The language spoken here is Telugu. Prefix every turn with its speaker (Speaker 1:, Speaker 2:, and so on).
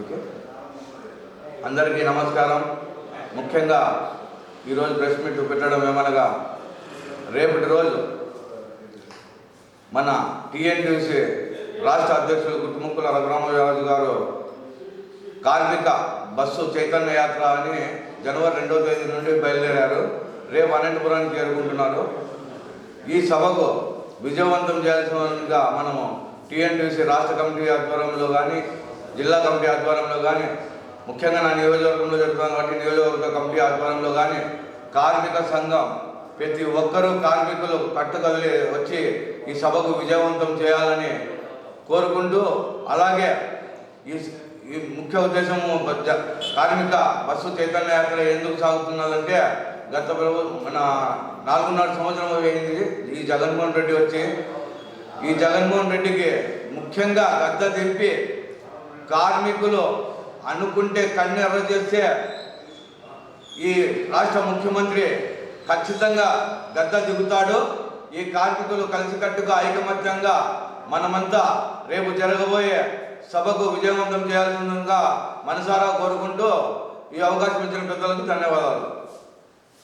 Speaker 1: ఓకే. అందరికీ నమస్కారం. ముఖ్యంగా ఈరోజు ప్రెస్ మీట్ పెట్టడం ఏమనగా రేపటి రోజు మన టీఎన్టీసీ రాష్ట్ర అధ్యక్షులు గుట్టుముక్కుల రఘురామరాజు గారు కార్మిక బస్సు చైతన్య యాత్ర అని జనవరి రెండవ తేదీ నుండి బయలుదేరారు. రేపు అనంతపురానికి చేరుకుంటున్నారు. ఈ సభకు విజయవంతం చేయాల్సిన మనము టీఎన్టీసీ రాష్ట్ర కమిటీ ఆధ్వర్యంలో కానీ జిల్లా కమిటీ ఆధ్వర్యంలో కానీ ముఖ్యంగా నా నియోజకవర్గంలో జరుగుతున్నాను కాబట్టి నియోజకవర్గ కమిటీ ఆధ్వర్యంలో కానీ కార్మిక సంఘం ప్రతి ఒక్కరూ కార్మికులు కట్టుకదిలి వచ్చి ఈ సభకు విజయవంతం చేయాలని కోరుకుంటూ అలాగే ఈ ఈ ముఖ్య ఉద్దేశము కార్మిక బస్సు చైతన్య యాత్ర ఎందుకు సాగుతున్నదంటే గత ప్రభు మన నాలుగున్నర సంవత్సరం అయింది ఈ జగన్మోహన్ రెడ్డి వచ్చి. ఈ జగన్మోహన్ రెడ్డికి ముఖ్యంగా గద్ద దింపి కార్మికులు అనుకుంటే కన్నెర్ర చేస్తే ఈ రాష్ట్ర ముఖ్యమంత్రి ఖచ్చితంగా గద్ద దిగుతాడు. ఈ కార్మికులు కలిసికట్టుగా ఐకమత్యంగా మనమంతా రేపు జరగబోయే సభకు విజయవంతం చేయాల్సిందిగా మనసారా కోరుకుంటూ ఈ అవకాశం ఇచ్చిన పెద్దలకు ధన్యవాదాలు.